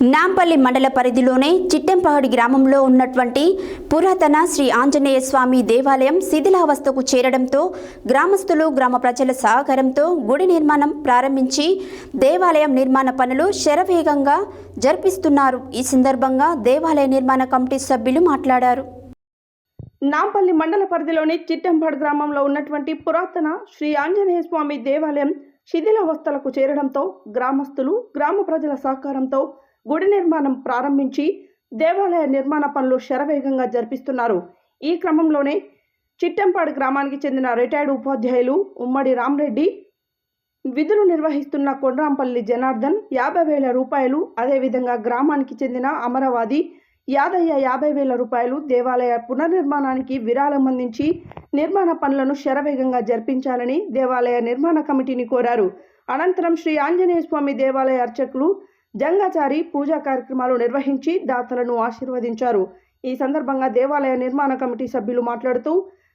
నాంపల్లి మండల పరిధిలోనే చిట్టెంపహడి గ్రామంలో ఉన్నటువంటి పురాతన శ్రీ ఆంజనేయ స్వామి దేవాలయం శిథిలావస్థకు చేరడంతో గ్రామస్తులు గ్రామ ప్రజల సహకారంతో గుడి నిర్మాణం ప్రారంభించి దేవాలయం నిర్మాణ పనులు శరవేగంగా జరిపిస్తున్నారు. ఈ సందర్భంగా దేవాలయ నిర్మాణ కమిటీ సభ్యులు మాట్లాడారు. నాంపల్లి మండల పరిధిలోని చిట్టంపాడు గ్రామంలో ఉన్నటువంటి పురాతన శ్రీ ఆంజనేయ స్వామి దేవాలయం శిథిలావస్థలకు చేరడంతో గ్రామస్తులు గ్రామ ప్రజల సహకారంతో గుడి నిర్మాణం ప్రారంభించి దేవాలయ నిర్మాణ పనులు శరవేగంగా జరిపిస్తున్నారు. ఈ క్రమంలోనే చిట్టంపాడు గ్రామానికి చెందిన రిటైర్డ్ ఉపాధ్యాయులు ఉమ్మడి రామరెడ్డి విధులు నిర్వహిస్తున్న కొండ్రాంపల్లి జనార్దన్ యాభై వేల రూపాయలు అదేవిధంగా గ్రామానికి చెందిన అమరవాది యాదయ్య యాభై వేల రూపాయలు దేవాలయ పునర్నిర్మాణానికి విరాళం అందించి నిర్మాణ పనులను శరవేగంగా జరిపించాలని దేవాలయ నిర్మాణ కమిటీని కోరారు. అనంతరం శ్రీ ఆంజనేయ స్వామి దేవాలయ అర్చకులు జంగాచారి పూజా కార్యక్రమాలు నిర్వహించి దాతలను ఆశీర్వదించారు. ఈ సందర్భంగా దేవాలయ నిర్మాణ కమిటీ సభ్యులు మాట్లాడుతూ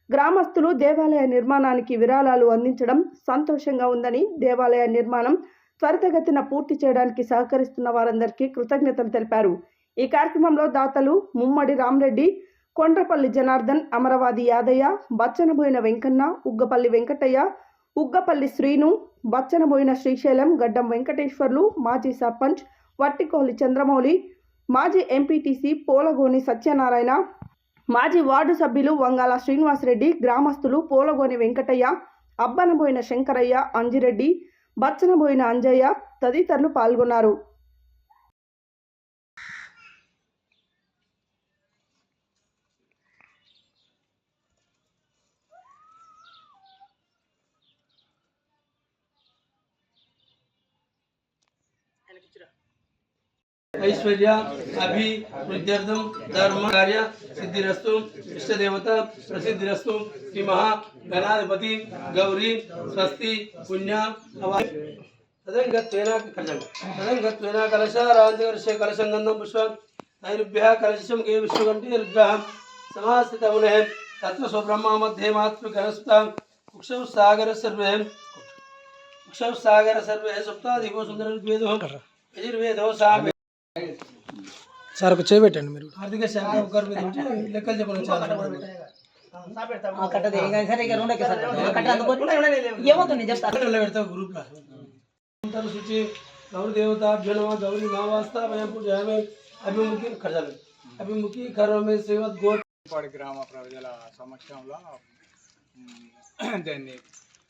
గ్రామస్తులు దేవాలయ నిర్మాణానికి విరాళాలు అందించడం సంతోషంగా ఉందని దేవాలయ నిర్మాణం త్వరితగతిన పూర్తి చేయడానికి సహకరిస్తున్న వారందరికీ కృతజ్ఞతలు తెలిపారు. ఈ కార్యక్రమంలో దాతలు ముమ్మడి రామరెడ్డి కొండ్రపల్లి జనార్దన్ అమరవాది యాదయ్య బచ్చనబోయిన వెంకన్న ఉగ్గపల్లి వెంకటయ్య ఉగ్గపల్లి శ్రీను బచ్చనబోయిన శ్రీశైలం గడ్డం వెంకటేశ్వర్లు మాజీ సర్పంచ్ వట్టికోలి చంద్రమౌళి మాజీ ఎంపీటీసీ పోలగోని సత్యనారాయణ మాజీ వార్డు సభ్యులు వంగాల శ్రీనివాసరెడ్డి గ్రామస్తులు పోలగోని వెంకటయ్య అబ్బనబోయిన శంకరయ్య అంజిరెడ్డి బచ్చనబోయిన అంజయ్య తదితరులు పాల్గొన్నారు. ऐश्वर्य, अभि वृद्ध्यर्थम धर्म, कार्य सिद्धिस्तु इष्ट देवता प्रसिद्धिरस्तु श्री महा गणाधिपति, गौरी, स्वस्ति, पुण्य तदंगत्वेन कलशं तदंगत्वेन कलशारान्तिवर्षे कलशं मध्ये सप्ताधिको యజుర్వేద సామ సార్ ఒక చేయబెట్టండి మీరు ఆర్థిక శాఖ లెక్కలు చెప్పాలి చాలా శుచి గౌరీ దేవత జనమ గౌరీ నావాస్త మేము పూజయామే అభిముఖి కర్జలు అభిముఖి కర్వమే శ్రీవద్ గో పాడి గ్రామ ప్రజల సమక్షంలో దాన్ని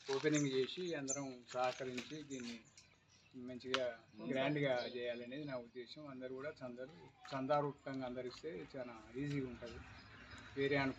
ఓపెనింగ్ చేసి అందరం సహకరించి దీన్ని మంచిగా గ్రాండ్గా చేయాలనేది నా ఉద్దేశం. అందరు కూడా చందరు చందారూపంగా అందరిస్తే చాలా ఈజీగా ఉంటుంది. వేరే అనుకో